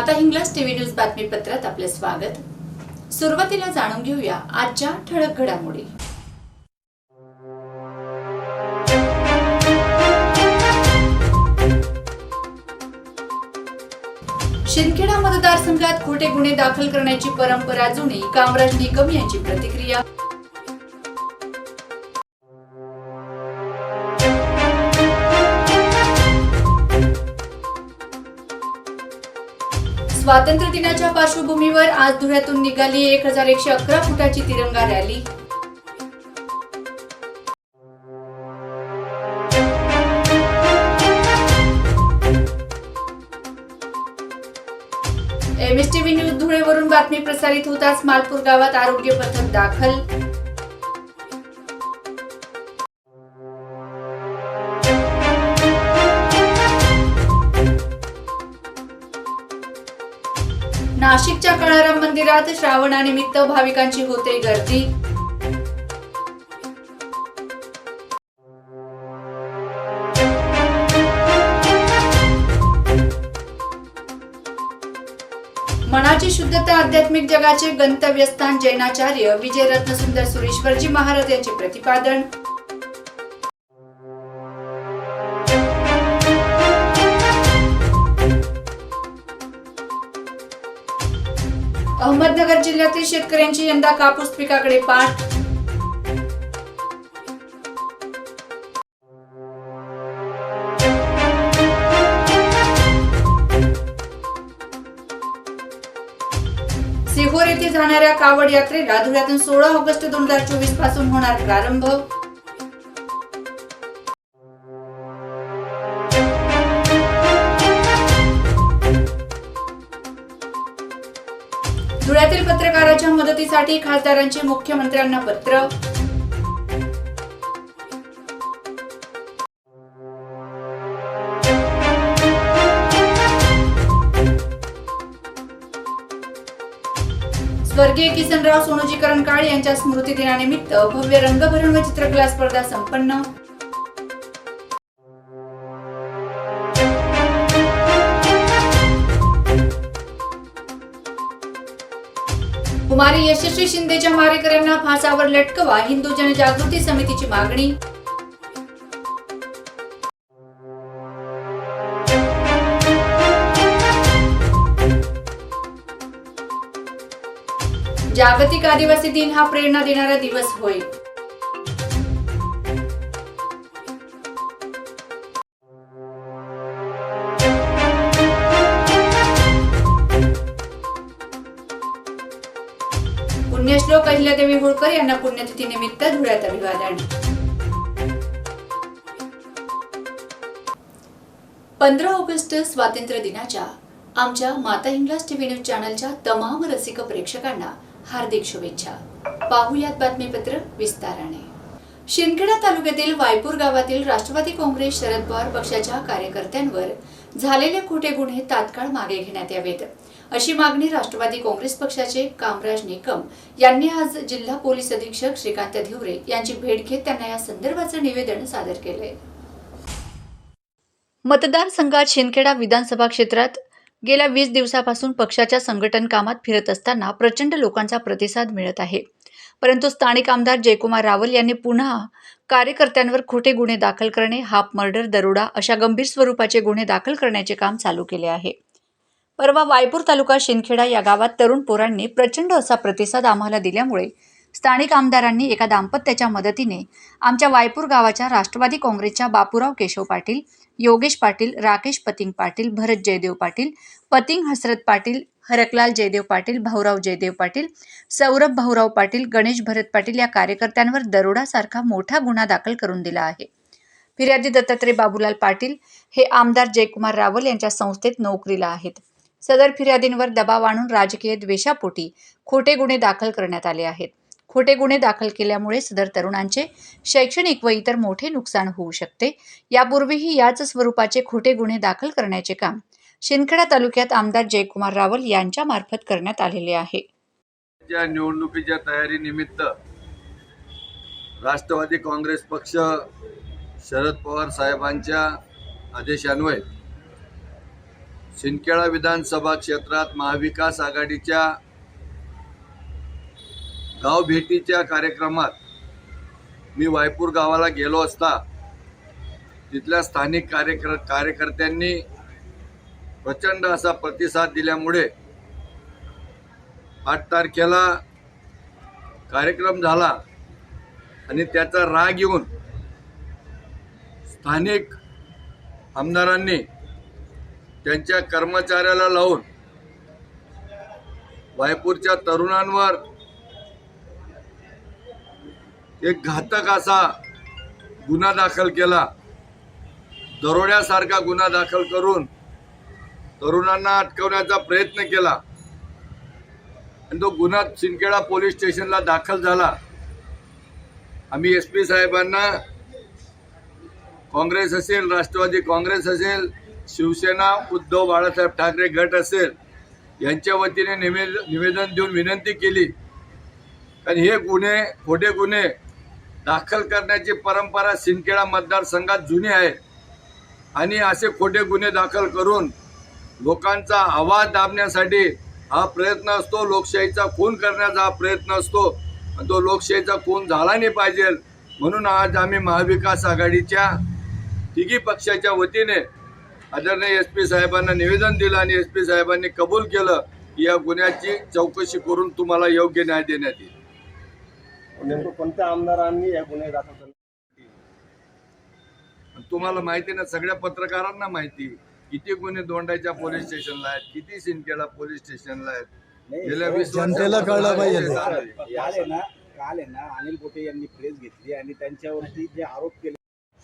आता माता TV news बातमीपत्रात आपले स्वागत. सुरुवातीला जाणून घेऊया आजच्या ठळक घडामोडी. शिंदखेडा मतदारसंघात खोटे गुन्हे दाखल करण्याची परंपरा जुनी कामराज निकम यांची प्रतिक्रिया. स्वातंत्र्य दिनाच्या पार्श्वभूमीवर आज धुळ्यातून निघाली एक हजार एकशे अकरा फुटाची तिरंगा रॅली. एमएसटीव्ही न्यूज धुळेवरून बातमी प्रसारित होताच मालपूर गावात आरोग्य पथक दाखल नाशिकच्या कळाराम मंदिरात श्रावणानिमित्त भाविकांची होते गर्दी. मनाची शुद्धता आध्यात्मिक जगाचे गंतव्यस्थान जैनाचार्य विजयरत्न सुंदर सुरेश्वरजी महाराज यांचे प्रतिपादन. अहमदनगर जिल्ह्यातील शेतकऱ्यांची यंदा कापूस पिकाकडे पाठ. सिहोर येथे जाणाऱ्या कावड यात्रेला धुळ्यातून सोळा ऑगस्ट दोन हजार चोवीसपासून होणार प्रारंभ. मदतीसाठी खासदारांचे मुख्यमंत्र्यांना पत्र. स्वर्गीय किसनराव सोनोजी काळ यांच्या स्मृती दिनानिमित्त भव्य रंगभरण व चित्रकला स्पर्धा संपन्न. कुमारी यशस्वी शिंदेच्या मारेकऱ्यांना फासावर लटकवा हिंदू जनजागृती समितीची मागणी. जागतिक आदिवासी दिन हा प्रेरणा देणारा दिवस होय. अहिल्यादेवी होळकर यांना पुण्यतिथीनिमित्त धुळ्यात अभिवादन. पंधरा ऑगस्ट स्वातंत्र्य दिनाच्या आमच्या माता इंग्लास टीव्ही न्यूज चॅनलच्या तमाम रसिक प्रेक्षकांना हार्दिक शुभेच्छा. पाहुयात बातमीपत्र विस्ताराने. शिंदखेडा तालुक्यातील वायपूर गावातील राष्ट्रवादी काँग्रेस शरद पवार पक्षाच्या कार्यकर्त्यांवर झालेले खोटे गुन्हे तात्काळ मागे घेण्यात यावेत. अशी मागणी राष्ट्रवादी काँग्रेस पक्षाचे कामराज निकम यांनी आज जिल्हा पोलीस अधीक्षक श्रीकांत धिवरे यांची भेट घेत त्यांना या संदर्भाचं निवेदन सादर केलंय. मतदारसंघात शिंदखेडा विधानसभा क्षेत्रात गेल्या वीस दिवसापासून पक्षाच्या संघटन कामात फिरत असताना प्रचंड लोकांचा प्रतिसाद मिळत आहे. परंतु स्थानिक आमदार जयकुमार रावल यांनी पुन्हा कार्यकर्त्यांवर खोटे गुन्हे दाखल करणे हाफ मर्डर दरोडा अशा गंभीर स्वरूपाचे गुन्हे दाखल करण्याचे काम चालू केले आहे. परवा वायपूर तालुका शिंदखेडा या गावात तरुण पोरांनी प्रचंड असा प्रतिसाद आम्हाला दिल्यामुळे स्थानिक आमदारांनी एका दाम्पत्याच्या मदतीने आमच्या वायपूर गावाच्या राष्ट्रवादी काँग्रेसच्या बापूराव केशव पाटील योगेश पाटील राकेश पतिंग पाटील भरत जयदेव पाटील पतिंग हसरत पाटील हरकलाल जयदेव पाटील भाऊराव जयदेव पाटील सौरभ भाऊराव पाटील गणेश भरत पाटील या कार्यकर्त्यांवर दरोडासारखा मोठा गुन्हा दाखल करून दिला आहे. फिर्यादी दत्तात्रय बाबूलाल पाटील हे आमदार जयकुमार रावल यांच्या संस्थेत नोकरीला आहेत. सदर फिर्यादींवर दबाव आणून राजकीय द्वेषापोटी खोटे गुन्हे दाखल करण्यात आले आहेत. खोटे गुन्हे दाखल केल्यामुळे सदर तरुणांचे शैक्षणिक व इतर मोठे नुकसान होऊ शकते. यापूर्वीही याच स्वरूपाचे खोटे गुन्हे दाखल करण्याचे काम शिंदखेडा तालुक्यात आमदार जयकुमार रावल यांच्या मार्फत करण्यात आलेले आहे. या निवडणुकीच्या तयारीनिमित्त राष्ट्रवादी काँग्रेस पक्ष शरद पवार साहेबांच्या आदेशान्वये शिंदखेडा विधानसभा क्षेत्रात महाविकास आघाडीच्या गाव भेटीच्या कार्यक्रमात मी वायपूर गावाला गेलो असता तिथल्या स्थानिक कार्यक्र कार्यकर्त्यांनी प्रचंड असा प्रतिसाद दिल्यामुळे आठ तारखेला कार्यक्रम झाला आणि त्याचा राग येऊन स्थानिक आमदारांनी त्यांच्या कर्मचाऱ्याला लावून वायपूरच्या तरुणांवर एक घातक असा गुन्हा दाखल केला. दरोड्यासारखा गुन्हा दाखल करून तरुणांना अटकवण्याचा प्रयत्न केला. आणि तो गुन्हा सिंदखेडा पोलीस स्टेशनला दाखल झाला. आम्ही एस पी साहेबांना काँग्रेस असेल राष्ट्रवादी काँग्रेस असेल शिवसेना उद्धव बाळासाहेब ठाकरे गट असेल यांच्या वतीने निवेदन देऊन विनंती केली. कारण हे गुन्हे खोटे गुन्हे दाखल करण्याची परंपरा सिंदखेडा मतदारसंघात जुनी आहे. आणि असे खोटे गुन्हे दाखल करून लोकांचा आवाज दाबण्यासाठी हा प्रयत्न असतो. लोकशाहीचा खून करण्याचा हा प्रयत्न असतो. आणि तो लोकशाहीचा खून झाला नाही पाहिजे. म्हणून आज आम्ही महाविकास आघाडीच्या तिघी पक्षाच्या वतीने आदरणीय एस पी साहेबांना निवेदन दिलं आणि एस पी साहेबांनी कबूल केलं की या गुन्ह्याची चौकशी करून तुम्हाला योग्य न्याय देण्यात येईल. नेमकं कोणत्या आमदारांनी या गुन्हे दाखल आणि तुम्हाला माहिती ना सगळ्या पत्रकारांना माहिती. किती गुन्हे दोंडाच्या पोलीस स्टेशनला आहेत किती सिंदखेडा पोलीस स्टेशनला आहेत? गेल्या वीस जनतेला कळलं पाहिजे. काल. काल ना काल आहे ना अनिल पोटे यांनी प्रेस घेतली आणि त्यांच्यावरती जे आरोप केले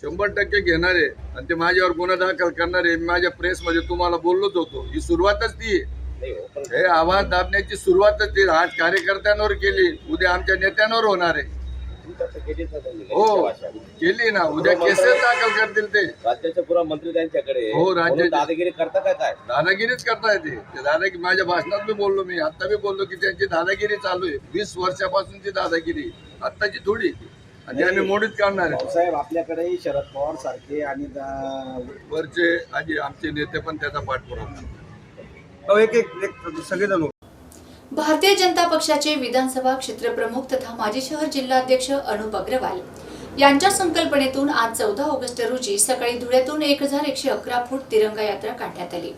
शंभर टक्के घेणारे आणि ते माझ्यावर गुन्हा दाखल करणारे माझ्या प्रेसमध्ये तुम्हाला बोललोच होतो. ही सुरुवातच ती आहे. हो, हे आवाज दाबण्याची सुरुवातच ती आज कार्यकर्त्यांवर केली. उद्या आमच्या नेत्यांवर होणार आहे. हो. केली ना. उद्या केसेस दाखल करतील ते. राज्याचे पुरा मंत्री त्यांच्याकडे. हो, म्हणून दादागिरी करता काय काय? दादागिरीच करता येते. ते दादागिरी माझ्या भाषणात मी बोललो मी. आता मी बोललो की त्यांची दादागिरी चालू आहे. वीस वर्षापासूनची दादागिरी. आत्ताची थोडी आणि आम्ही मोडीत काढणार आहे. भाऊसाहेब आपल्याकडे शरद पवार सारखे आणि वरचे आजी आमचे नेते पण त्याचा पाठपुरावा करतात. एक एक एक सगळेजण भारतीय जनता पक्षाचे विधानसभा क्षेत्रप्रमुख तथा माजी शहर जिल्हाध्यक्ष अनुप अग्रवाल यांच्या संकल्पनेतून आज चौदा ऑगस्ट रोजी सकाळी धुळ्यातून एक हजार एकशे अकरा फूट तिरंगा यात्रा काढण्यात आली.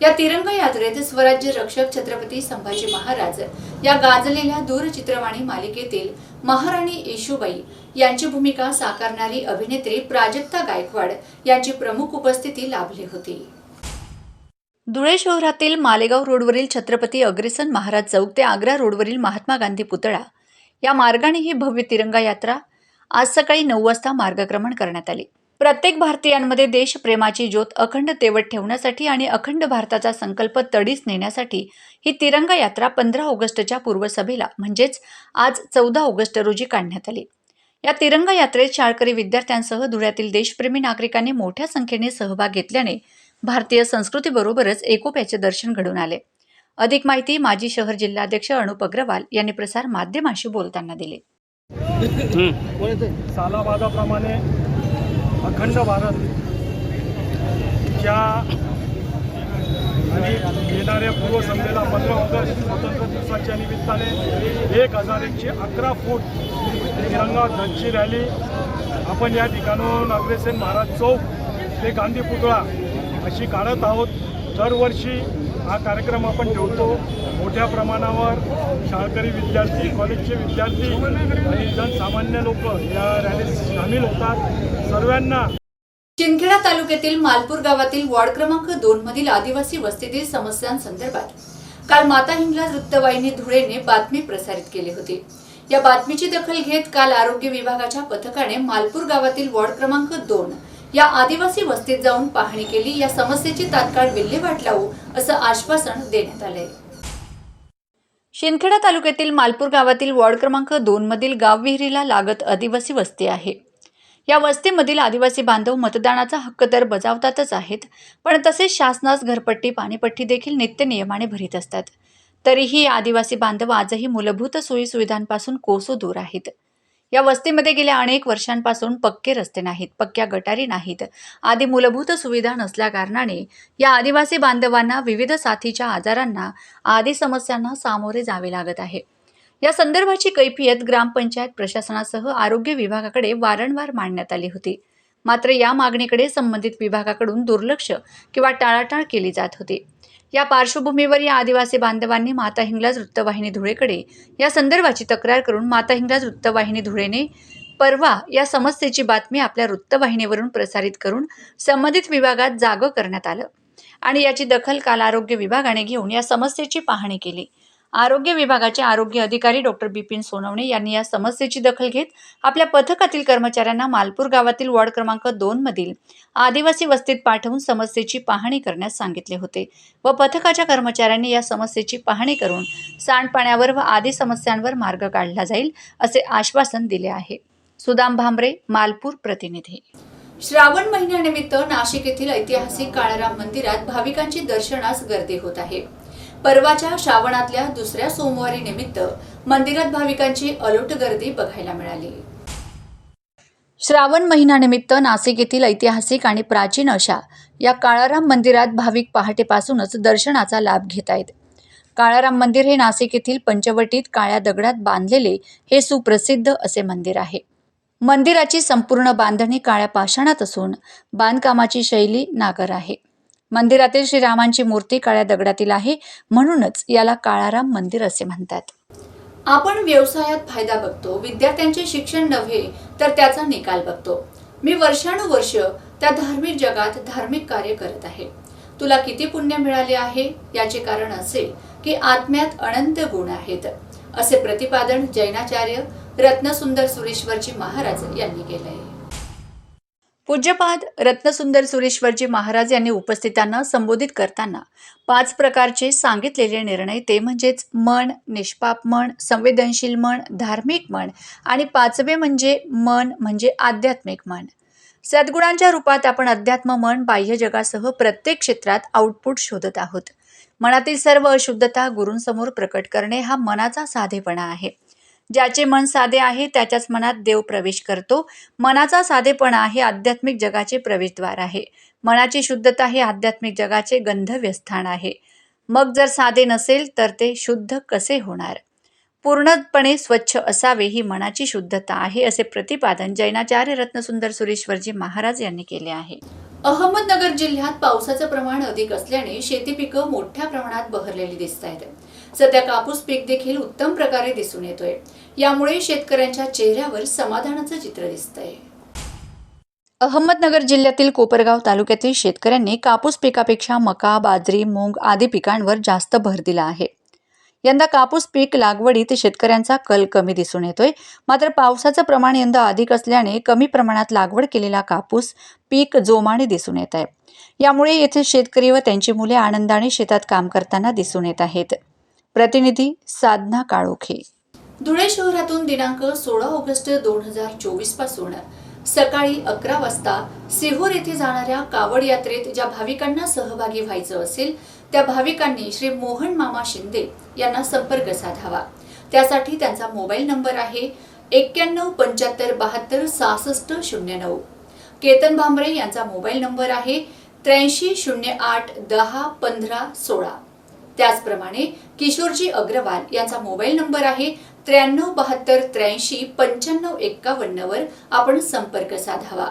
या तिरंगा यात्रेत स्वराज्य रक्षक छत्रपती संभाजी महाराज या गाजलेल्या दूरचित्रवाणी मालिकेतील महाराणी येशूबाई यांची भूमिका साकारणारी अभिनेत्री प्राजक्ता गायकवाड यांची प्रमुख उपस्थिती लाभली होती. धुळे शहरातील मालेगाव रोडवरील छत्रपती अग्रेसन महाराज चौक ते आग्रा रोडवरील महात्मा गांधी पुतळा या मार्गाने ही भव्य तिरंगा यात्रा आज सकाळी नऊ वाजता मार्गक्रमण करण्यात आली. प्रत्येक भारतीयांमध्ये देशप्रेमाची ज्योत अखंड तेवत ठेवण्यासाठी आणि अखंड भारताचा संकल्प तडीस नेण्यासाठी ही तिरंगा यात्रा पंधरा ऑगस्टच्या पूर्वसभेला म्हणजेच आज चौदा ऑगस्ट रोजी काढण्यात आली. या तिरंगा यात्रेत शाळकरी विद्यार्थ्यांसह धुळ्यातील देशप्रेमी नागरिकांनी मोठ्या संख्येने सहभाग घेतल्याने भारतीय संस्कृतीबरोबरच एकोप्याचे दर्शन घडून आले. अधिक माहिती माजी शहर जिल्हाध्यक्ष अनुप अग्रवाल यांनी प्रसार माध्यमांशी बोलताना दिली. सालाबादाप्रमाणे अखंड भारत च्या आणि येणाऱ्या पूर्वसंध्येला पंधरा ऑगस्ट स्वातंत्र्य दिवसाच्या निमित्ताने एक हजार एकशे अकरा फूट तिरंगा ध्वजची रॅली आपण या ठिकाणून अग्रेसेन महाराज चौक ते गांधी पुतळा अशी काढत आहोत. दरवर्षी हा कार्यक्रम आपण ठेवतो. मोठ्या प्रमाणावर शाळकरी विद्यार्थी कॉलेजचे विद्यार्थी आणि जनसामान्य लोक या रॅलीत सामील होतात. सर्वांना शिंदखेडा तालुक्यातील मालपूर गावातील वॉर्ड क्रमांक दोन मधील आदिवासी वस्तीतील समस्यांसंदर्भात काल माता हिंगलाज वृत्तवाहिनी धुळेने बातमी प्रसारित केली होती. या बातमीची दखल घेत काल आरोग्य विभागाच्या पथकाने मालपूर गावातील वॉर्ड क्रमांक दोन या आदिवासी वस्तीत जाऊन पाहणी केली या समस्येची तात्काळ विल्हेवाट लावू असं आश्वासन देण्यात आलंय. शिंदखेडा तालुक्यातील मालपूर गावातील वॉर्ड क्रमांक दोन मधील गाव विहिरीला लागत आदिवासी वस्ती आहे. या वस्तीमधील आदिवासी बांधव मतदानाचा हक्क तर बजावतातच आहेत पण तसेच शासनास घरपट्टी पाणीपट्टी देखील नित्य नियमाने भरीत असतात. तरीही आदिवासी बांधव आजही मूलभूत सोयीसुविधांपासून कोसो दूर आहेत. या वस्तीमध्ये गेल्या अनेक वर्षांपासून पक्के रस्ते नाहीत पक्क्या गटारी नाहीत. आदी मूलभूत सुविधा नसल्याकारणाने या आदिवासी बांधवांना विविध साथीच्या आजारांना आदी समस्यांना सामोरे जावे लागत आहे. या संदर्भाची कैफियत ग्रामपंचायत प्रशासनासह आरोग्य विभागाकडे वारंवार मांडण्यात आली होती. मात्र या मागणीकडे संबंधित विभागाकडून दुर्लक्ष किंवा टाळाटाळ केली जात होती. या पार्श्वभूमीवर या आदिवासी बांधवांनी माता हिंगलाज वृत्तवाहिनी धुळेकडे या संदर्भाची तक्रार करून माता हिंगलाज वृत्तवाहिनी धुळेने परवा या समस्येची बातमी आपल्या वृत्तवाहिनीवरून प्रसारित करून संबंधित विभागात जागं करण्यात आलं. आणि याची दखल काल आरोग्य विभागाने घेऊन या समस्येची पाहणी केली. आरोग्य विभागाचे आरोग्य अधिकारी डॉक्टर बिपिन सोनवणे यांनी या समस्येची दखल घेत आपल्या पथकातील कर्मचाऱ्यांना मालपूर गावातील वॉर्ड क्रमांक दोन मधील आदिवासी वस्तीत पाठवून समस्येची पाहणी करण्यास सांगितले होते व पथकाच्या कर्मचाऱ्यांनी या समस्येची पाहणी करून सांडपाण्यावर व आदी समस्यांवर मार्ग काढला जाईल असे आश्वासन दिले आहे. सुदाम भांबरे मालपूर प्रतिनिधी. श्रावण महिन्यानिमित्त नाशिक येथील ऐतिहासिक काळाराम मंदिरात भाविकांची दर्शनास गर्दी होत आहे. परवाच्या श्रावणातल्या दुसऱ्या सोमवारी निमित्त मंदिरात भाविकांची अलोट गर्दी बघायला मिळाली. श्रावण महिन्यानिमित्त नाशिक येथील ऐतिहासिक आणि प्राचीन अशा या काळाराम मंदिरात भाविक पहाटेपासूनच दर्शनाचा लाभ घेत आहेत. काळाराम मंदिर हे नाशिक येथील पंचवटीत काळ्या दगडात बांधलेले हे सुप्रसिद्ध असे मंदिर आहे. मंदिराची संपूर्ण बांधणी काळ्या पाषाणात असून बांधकामाची शैली नागर आहे. मंदिरातील श्रीरामांची मूर्ती काळ्या दगडातील आहे म्हणूनच याला काळाराम मंदिर असे म्हणतात. आपण व्यवसायात फायदा बघतो विद्यार्थ्यांचे शिक्षण नव्हे तर त्याचा निकाल बघतो. मी वर्षानुवर्ष त्या धार्मिक जगात धार्मिक कार्य करत आहे. तुला किती पुण्य मिळाले आहे? याचे कारण असे की आत्म्यात अनंत गुण आहेत असे प्रतिपादन जैनाचार्य रत्नसुंदर सुरेश्वरजी महाराज यांनी केले आहे पूज्यपाद रत्नसुंदर सुरेश्वरजी महाराज यांनी उपस्थितांना संबोधित करताना पाच प्रकारचे सांगितलेले निर्णय ते म्हणजेच मन निष्पाप मन संवेदनशील मन धार्मिक मन आणि पाचवे म्हणजे मन म्हणजे आध्यात्मिक मन. सद्गुणांच्या रूपात आपण अध्यात्म मन बाह्य जगासह प्रत्येक क्षेत्रात आउटपुट शोधत आहोत. मनातील सर्व अशुद्धता गुरूंसमोर प्रकट करणे हा मनाचा साधेपणा आहे. ज्याचे मन साधे आहे त्याच्याच मनात देव प्रवेश करतो. मनाचा साधेपणा हे आध्यात्मिक जगाचे प्रवेशद्वार आहे. मनाची शुद्धता हे आध्यात्मिक जगाचे गंधव्यस्थान आहे. मग जर साधे नसेल तर ते शुद्ध कसे होणार? पूर्णपणे स्वच्छ असावे ही मनाची शुद्धता आहे असे प्रतिपादन जैनाचार्य रत्नसुंदर सुरेश्वरजी महाराज यांनी केले आहे. अहमदनगर जिल्ह्यात पावसाचं प्रमाण अधिक असल्याने शेती पिकं मोठ्या प्रमाणात बहरलेली दिसत आहेत सध्या कापूस पीक देखील उत्तम प्रकारे दिसून येतोय. यामुळे शेतकऱ्यांच्या चेहऱ्यावर समाधानाचं चित्र दिसतंय. अहमदनगर जिल्ह्यातील कोपरगाव तालुक्यातील शेतकऱ्यांनी कापूस पिकापेक्षा मका बाजरी मूग आदी पिकांवर जास्त भर दिला आहे. यंदा कापूस पीक लागवडीत शेतकऱ्यांचा कल कमी दिसून येतोय. मात्र पावसाचं प्रमाण यंदा अधिक असल्याने कमी प्रमाणात लागवड केलेला कापूस पीक जोमाने दिसून येत आहे. यामुळे येथील शेतकरी व त्यांची मुले आनंदाने शेतात काम करताना दिसून येत आहेत. प्रतिनिधी साधना काळोखे. धुळे शहरातून दिनांक सोळा ऑगस्ट दोन हजार चोवीसपासून सकाळी अकरा वाजता सिहोर येथे जाणाऱ्या कावड यात्रेत ज्या भाविकांना सहभागी व्हायचं असेल त्या भाविकांनी श्री मोहन मामा शिंदे यांना संपर्क साधावा. त्यासाठी त्यांचा मोबाईल नंबर आहे एक्क्याण्णव पंच्याहत्तर बहात्तर सहासष्ट शून्य नऊ. केतन भांबरे यांचा मोबाईल नंबर आहे त्र्याऐंशी शून्य आठ दहा पंधरा सोळा. त्याचप्रमाणे किशोरजी अग्रवाल यांचा मोबाईल नंबर आहे त्र्याण्णव बहात्तर त्र्याऐंशी पंच्याण्णव एक्कावन्नवर आपण संपर्क साधावा.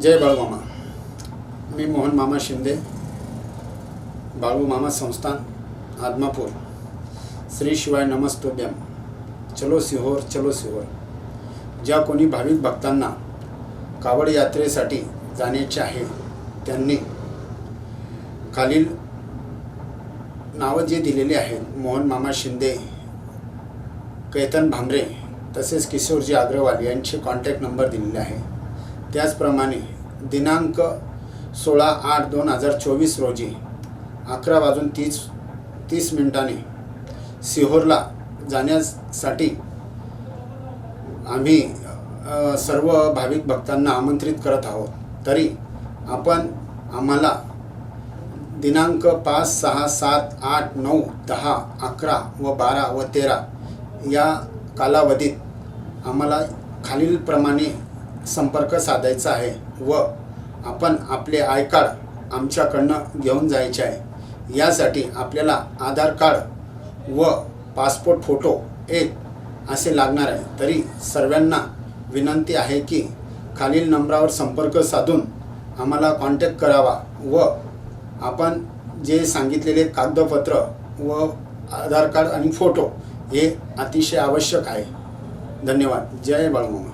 जय बाळूमामा मी मोहन मामा शिंदे. बाळू मामा संस्थान आदमापूर. श्री शिवाय नमस्तोभ्यम. चलो सिहोर चलो सिहोर. ज्या कोणी भाविक भक्तांना कावड यात्रेसाठी जाण्याचे आहे त्यांनी खालील नावं जे दिलेली आहेत मोहन मामा शिंदे कैतन भांबरे तसेच किशोरजी अग्रवाल यांचे कॉन्टॅक्ट नंबर दिलेले आहे. त्याचप्रमाणे दिनांक सोळा आठ दोन हजार चोवीस रोजी अकरा वाजून तीस तीस मिनिटांनी सिहोरला जाण्यासाठी आम्ही सर्व भाविक भक्तांना आमंत्रित करत आहोत. तरी आपण आम्हाला दिनांक पाच सहा सात आठ नऊ दहा अकरा व बारा व तेरा या कालावधीत आम्हाला खालीलप्रमाणे संपर्क साधायचा आहे व आपण आपले आय कार्ड आमच्याकडनं घेऊन जायचे आहे. यासाठी आपल्याला आधार कार्ड व पासपोर्ट फोटो एक असे लागणार आहे. तरी सर्वांना विनंती आहे की खालील नंबरावर संपर्क साधून आम्हाला कॉन्टॅक्ट करावा व आपण जे सांगितलेले कागदपत्र व आधार कार्ड आणि फोटो हे अतिशय आवश्यक आहे. धन्यवाद. जय बाळमामा.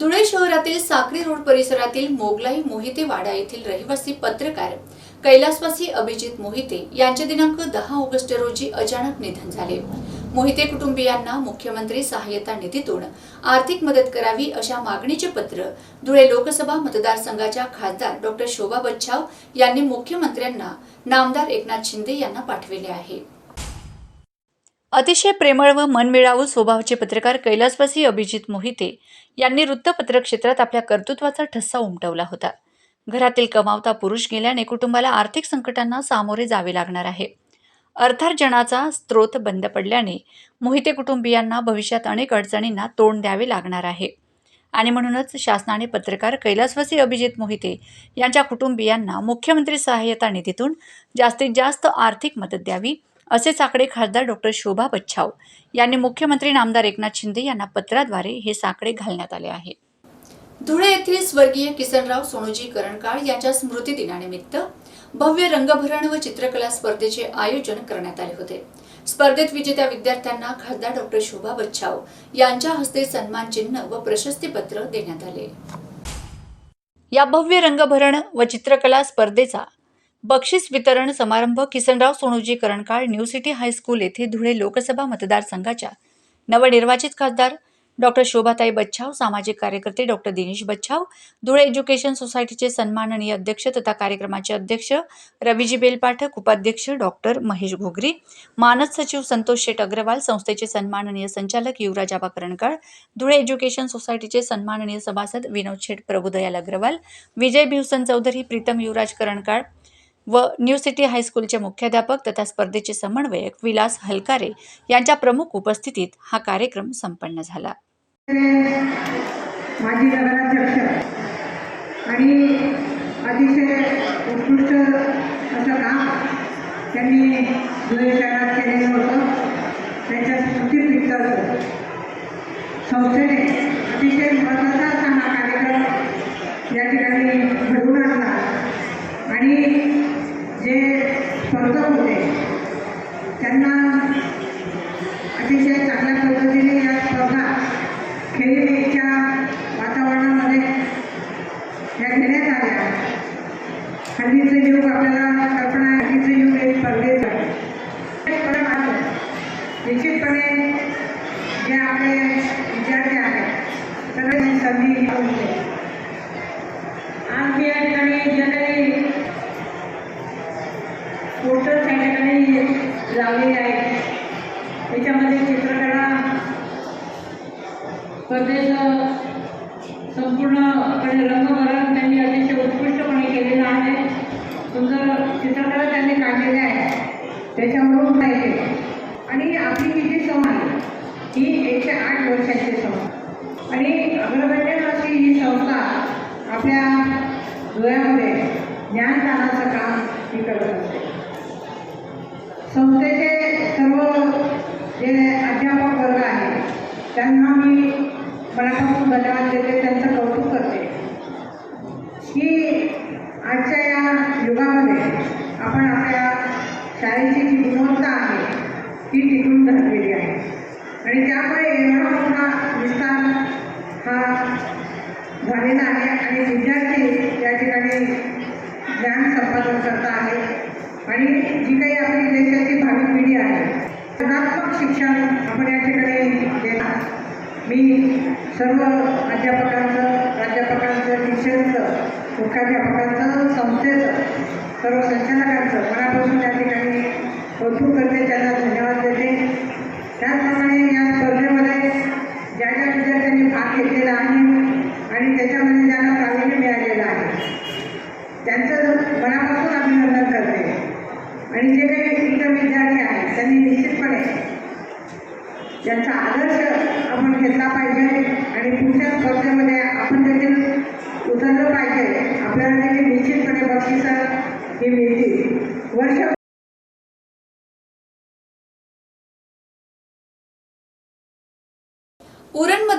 धुळे शहरातील साक्री रोड परिसरातील मोगलाई मोहिते वाडा येथील रहिवासी पत्रकार कैलासवासी अभिजित मोहिते यांचे दिनांक दहा ऑगस्ट रोजी अचानक निधन झाले. मोहिते कुटुंबियांना मुख्यमंत्री सहाय्यता निधीतून आर्थिक मदत करावी अशा मागणीचे पत्र धुळे लोकसभा मतदारसंघाच्या खासदार डॉक्टर शोभा बच्छाव यांनी मुख्यमंत्र्यांना नामदार एकनाथ शिंदे यांना पाठविले आहे. अतिशय प्रेमळ व मनमिळावू स्वभावाचे पत्रकार कैलासवासी अभिजित मोहिते यांनी वृत्तपत्र क्षेत्रात आपल्या कर्तृत्वाचा ठस्सा उमटवला होता. घरातील कमावता पुरुष गेल्याने कुटुंबाला आर्थिक संकटांना सामोरे जावे लागणार आहे. अर्थार्जनाचा स्रोत बंद पडल्याने मोहिते कुटुंबियांना भविष्यात अनेक अडचणींना तोंड द्यावे लागणार आहे. आणि म्हणूनच शासनाने पत्रकार कैलासवासी अभिजित मोहिते यांच्या कुटुंबियांना मुख्यमंत्री सहाय्यता निधीतून जास्तीत जास्त आर्थिक मदत द्यावी असे साकडे खासदार डॉक्टर शोभा बच्छाव यांनी मुख्यमंत्री नामदार एकनाथ शिंदे यांना पत्राद्वारे हे साकडे घालण्यात आले आहे. धुळे येथील स्वर्गीय किसनराव सोनूजी करणकाळ यांच्या स्मृती दिनानिमित्त भव्य रंगभरण व चित्रकला स्पर्धेचे आयोजन करण्यात आले होते. स्पर्धेत विजेत्या विद्यार्थ्यांना खासदार डॉक्टर शोभा बच्छाव यांच्या हस्ते सन्मान चिन्ह व प्रशस्तीपत्र देण्यात आले. या भव्य रंगभरण व चित्रकला स्पर्धेचा बक्षीस वितरण समारंभ Kisanrao Sonoji Karankal new city high school येथे धुळे लोकसभा मतदारसंघाच्या नवनिर्वाचित खासदार डॉक्टर शोभाताई बच्छाव सामाजिक कार्यकर्ते डॉक्टर दिनेश बच्छाव धुळे एज्युकेशन सोसायटीचे सन्माननीय अध्यक्ष तथा कार्यक्रमाचे अध्यक्ष रविजी बेलपाठक उपाध्यक्ष डॉक्टर महेश घोगरी मानद सचिव संतोष शेठ अग्रवाल संस्थेचे सन्माननीय संचालक युवराज आबा करणकाळ धुळे एज्युकेशन सोसायटीचे सन्माननीय सभासद विनोद शेठ प्रभुदयाल अग्रवाल विजय भिवसन चौधरी प्रीतम युवराज करणकाळ व न्यू सिटी हायस्कूलचे मुख्याध्यापक तथा स्पर्धेचे समन्वयक विलास हलकारे यांच्या प्रमुख उपस्थितीत हा कार्यक्रम संपन्न झाला. माजी नगराध्यक्ष आणि अतिशय उत्कृष्ट असं काम त्यांनी धुळे शहरात केलेलं होतं. त्यांच्या स्मृतीप्रित्यर्थ संस्थेने अतिशय महत्त्वाचा असा हा कार्यक्रम या ठिकाणी घडवून आणला आणि जे स्पर्धक होते त्यांना अतिशय चांगल्या पद्धतीने या स्पर्धा खेळीमेळीच्या वातावरणामध्ये या घेण्यात आल्या हल्लीचं युग आपल्याला कल्पना आहे, हल्लीचं युग हे स्पर्धेचं आहे निश्चितपणे मात्र निश्चितपणे जे आपले विद्यार्थी आहेत सगळे संधी होते आज या ठिकाणी जे काही पोस्टर्स या ठिकाणी लावलेले आहेत त्याच्यामध्ये चित्रकला स्पर्धेचं संपूर्णपणे रंगभरण त्यांनी अतिशय उत्कृष्टपणे केलेलं आहे सुंदर चित्रकला त्यांनी काढलेली आहे त्याच्यावरून माहिती आणि आपली ही जी सम आहे ही वर्षाची आणि अग्रगण्य अशी ही संस्था आपल्या धुळ्यामध्ये ज्ञानदानाचं काम ही करत असते. संस्थेचे सर्व जे अध्यापक वर्ग आहे त्यांना मी मनापासून धन्यवाद देते त्यांचं कौतुक करते की आजच्या या युगामध्ये आपण आपल्या शाळेची जी गुणवत्ता आहे ती टिकून धरलेली आहे आणि त्यामुळे एवढा मोठा विस्तार हा झालेला आहे आणि विद्यार्थी या ठिकाणी ज्ञान संपादन करता आहे आणि जी काही आपली देशाची भावी पिढी आहे गुणात्मक शिक्षण आपण या ठिकाणी देणार मी सर्व अध्यापकांचं प्राध्यापकांचं टीचरचं मुख्याध्यापकांचं संस्थेचं सर्व संचालकांचं मनापासून त्या ठिकाणी कौतुक करते त्यांना धन्यवाद देते. त्याचप्रमाणे या स्पर्धेमध्ये ज्या ज्या विद्यार्थ्यांनी भाग घेतलेला आहे आणि त्याच्यामध्ये ज्यांना प्रावीण्य मिळालेलं आहे त्यांचं मनापासून अभिनंदन करते आणि जे काही इतर विद्यार्थी आहेत त्यांनी निश्चितपणे त्यांचा आदर्श आपण घेतला पाहिजे आणि पुढच्या स्पर्धेमध्ये आपण देखील उतरलं पाहिजे आपल्याला देखील निश्चितपणे बक्षिसं ही मिळतील वर्ष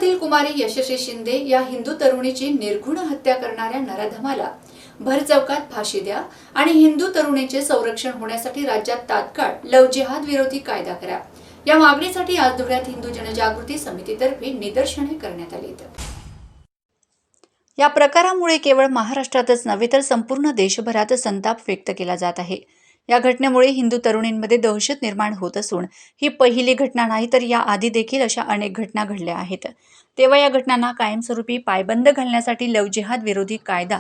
उरणमधील कुमारी यशस्वी शिंदे या हिंदू तरुणीची निर्घुण हत्या करणाऱ्या नराधमाला भर चौकात फाशी द्या आणि हिंदू तरुणीचे संरक्षण होण्यासाठी राज्यात तात्काळ लव जिहाद विरोधी कायदा करा. या मागणीसाठी आज धुळ्यात हिंदू जनजागृती समितीतर्फे निदर्शने करण्यात आली या प्रकारामुळे केवळ महाराष्ट्रातच नव्हे तर संपूर्ण देशभरात संताप व्यक्त केला जात आहे. या घटनेमुळे हिंदू तरुणींमध्ये दहशत निर्माण होत असून ही पहिली घटना नाही तर या आधी देखील अशा अनेक घटना घडल्या आहेत. तेव्हा या घटनांना कायमस्वरूपी पायबंद घालण्यासाठी लव जिहाद विरोधी कायदा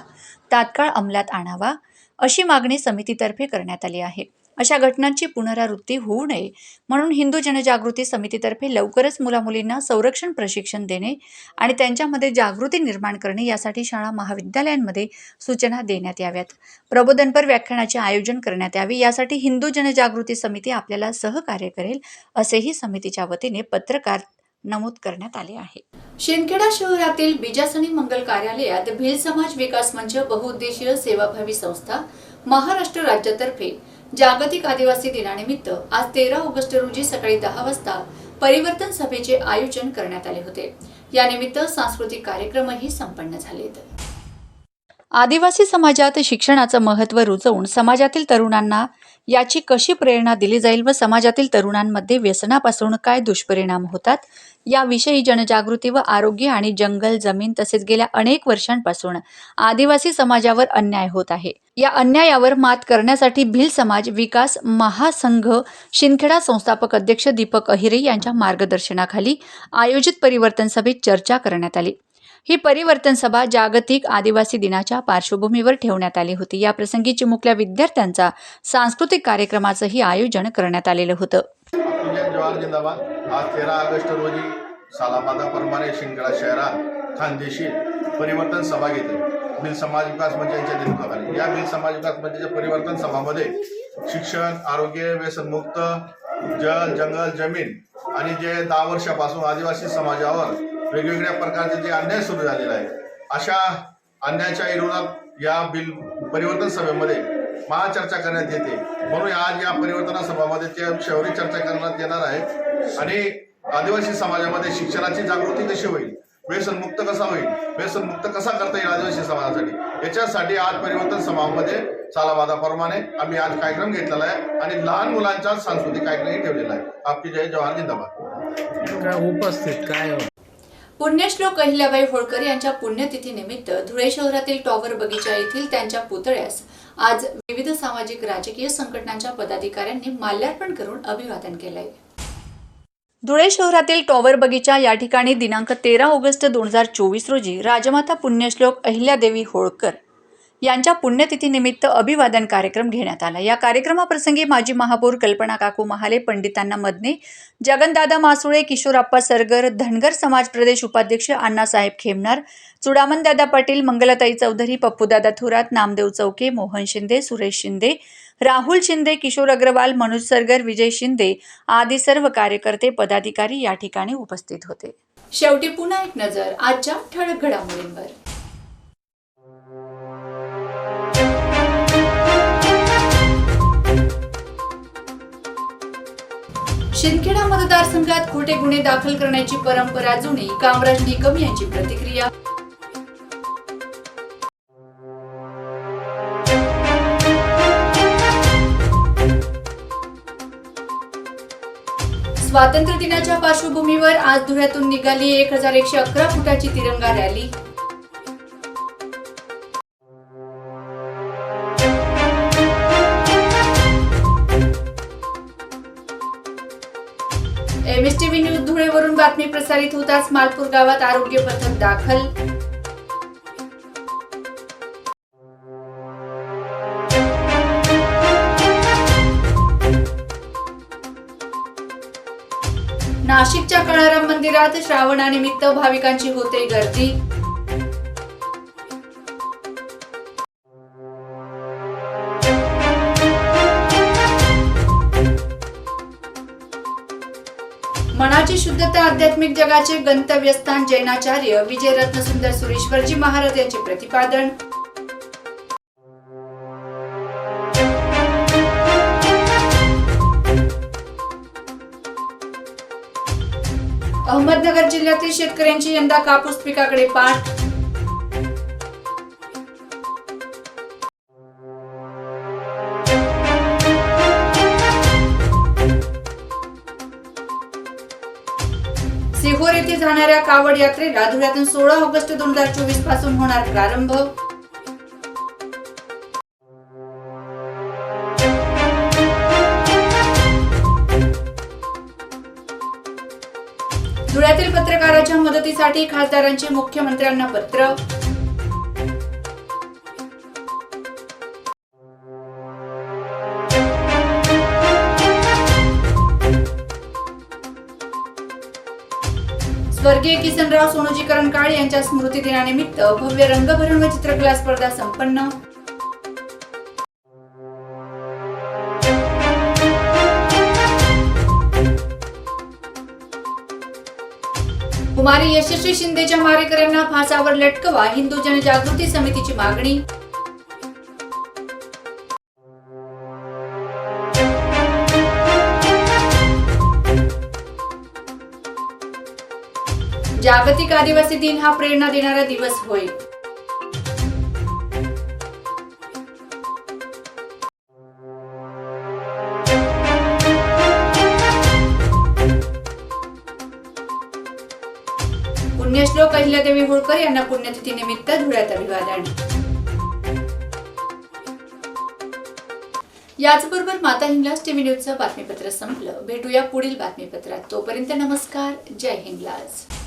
तात्काळ अंमलात आणावा अशी मागणी समितीतर्फे करण्यात आली आहे. अशा घटनांची पुनरावृत्ती होऊ नये. म्हणून हिंदू जनजागृती समितीतर्फे लवकरच मुलामुलींना संरक्षण प्रशिक्षण देणे आणि त्यांच्यामध्ये जागृती निर्माण करणे यासाठी शाळा महाविद्यालयांमध्ये सूचना देण्यात याव्यात. प्रबोधनपर व्याख्यानाचे आयोजन करण्यात यावे. यासाठी हिंदू जनजागृती समिती आपल्याला सहकार्य करेल असेही समितीच्या वतीने पत्रकार नमूद करण्यात आले आहे. शिंदखेडा शहरातील बिजासनी मंगल कार्यालयात भिल समाज विकास मंच बहुउद्देशीय सेवाभावी संस्था महाराष्ट्र राज्यातर्फे जागतिक आदिवासी दिनानिमित्त आज तेरा ऑगस्ट रोजी सकाळी दहा वाजता परिवर्तन सभेचे आयोजन करण्यात आले होते. यानिमित्त सांस्कृतिक कार्यक्रमही संपन्न झालेत. आदिवासी समाजात शिक्षणाचं महत्त्व रुजवून समाजातील तरुणांना याची कशी प्रेरणा दिली जाईल व समाजातील तरुणांमध्ये व्यसनापासून काय दुष्परिणाम होतात याविषयी जनजागृती व आरोग्य आणि जंगल जमीन तसेच गेल्या अनेक वर्षांपासून आदिवासी समाजावर अन्याय होत आहे. या अन्यायावर मात करण्यासाठी भिल समाज विकास महासंघ शिंदखेडा संस्थापक अध्यक्ष दीपक अहिरे यांच्या मार्गदर्शनाखाली आयोजित परिवर्तन सभेत चर्चा करण्यात आली. ही परिवर्तन सभा जागतिक आदिवासी दिनाच्या पार्श्वभूमीवर ठेवण्यात आली होती. या प्रसंगी चिमुकल्या विद्यार्थ्यांचा सांस्कृतिक कार्यक्रमाचंही आयोजन करण्यात आलेलं होतं. आज तेरा ऑगस्ट रोजी सालाबादाप्रमाणे शिंदखेडा शहरात खानदेशी परिवर्तन सभा घेतली. बिल समाज विकास मंचाच्या नेतृत्वाखाली या बिल समाज विकास मंचाच्या परिवर्तन सभामध्ये शिक्षण आरोग्य व्यसनमुक्त जल जंगल जमीन आणि जे दहा वर्षापासून आदिवासी समाजावर वेगवेगळ्या प्रकारचे जे अन्याय सुरू झालेला आहे अशा अन्यायाच्या विरोधात या बिल परिवर्तन सभेमध्ये महाचर्चा करण्यात येते. म्हणून आज या परिवर्तन सभामध्ये त्या विषयावर चर्चा करण्यात येणार आहे आणि आदिवासी समाजामध्ये शिक्षणाची जागृती कशी होईल? व्यसनमुक्त कसा होईल? व्यसनमुक्त कसा करता येईल आदिवासी समाजासाठी? याच्यासाठी आज परिवर्तन सभामध्ये सालाबादाप्रमाणे आम्ही आज कार्यक्रम घेतलेला आहे आणि लहान मुलांचा सांस्कृतिक कार्यक्रमही ठेवलेला आहे. आपली जय जवाहर जिंदाबाद. काय उपस्थित काय हो? पुण्यश्लोक अहिल्याबाई होळकर यांच्या पुण्यतिथीनिमित्त धुळे शहरातील टॉवर बगीचा येथील त्यांच्या पुतळ्यास आज विविध सामाजिक राजकीय संघटनांच्या पदाधिकाऱ्यांनी माल्यार्पण करून अभिवादन केलंय. धुळे शहरातील टॉवर बगीचा या ठिकाणी दिनांक तेरा ऑगस्ट दोन हजार चोवीस रोजी राजमाता पुण्यश्लोक अहिल्यादेवी होळकर यांच्या पुण्यतिथीनिमित्त अभिवादन कार्यक्रम घेण्यात आला. या कार्यक्रमाप्रसंगी माजी महापौर कल्पना काकू महाले पंडितांना मदने जगनदादा मासुळे किशोरप्पा सरगर धनगर समाज प्रदेश उपाध्यक्ष अण्णासाहेब खेमनार चुडामनदादा पाटील मंगलताई चौधरी पप्पूदादा थोरात नामदेव चौके मोहन शिंदे सुरेश शिंदे राहुल शिंदे किशोर अग्रवाल मनोज सरगर विजय शिंदे आदी सर्व कार्यकर्ते पदाधिकारी या ठिकाणी उपस्थित होते. शेवटी पुन्हा एक नजर आजच्या ठळक घडामोडींवर. शिंदखेडा मतदारसंघात खोटे गुन्हे दाखल करण्याची परंपरा जुनी कामराज निकम यांची प्रतिक्रिया. स्वातंत्र्य दिनाच्या पार्श्वभूमीवर आज धुळ्यातून निघाली एक हजार एकशे अकरा फुटाची तिरंगा रॅली. बातमी प्रसारित होताच मालपूर गावात आरोग्य पथक दाखल. नाशिकच्या कळाराम मंदिरात श्रावणानिमित्त भाविकांची होते गर्दी. मनाची आध्यात्मिक जगाचे गंतव्यस्थान जैनाचार्य विजय रत्नसुंदर सुरेश्वरजी महाराज यांचे प्रतिपादन. अहमदनगर जिल्ह्यातील शेतकऱ्यांची यंदा कापूस पिकाकडे पाठ. होणाऱ्या कावड यात्रेला धुळ्यातून सोळा ऑगस्ट दोन हजार चोवीसपासून होणार प्रारंभ. धुळ्यातील पत्रकाराच्या मदतीसाठी खासदारांचे मुख्यमंत्र्यांना पत्र. स्वर्गीय किसनराव सोनोजी काळे यांच्या स्मृती दिनानिमित्त भव्य रंगभरण व चित्रकला स्पर्धा संपन्न. कुमारी यशस्वी शिंदेच्या मारेकऱ्यांना फासावर लटकवा हिंदू जनजागृती समितीची मागणी. जागतिक आदिवासी दिन हा प्रेरणा देणारा दिवस होय. पुण्यश्लोक अहिल्यादेवी होळकर यांना पुण्यतिथीनिमित्त धुळ्यात अभिवादन. याचबरोबर माता हिंगलाज टीव्ही न्यूजचं बातमीपत्र संपलं. भेटूया पुढील बातमीपत्रात. तोपर्यंत नमस्कार. जय हिंगलाज.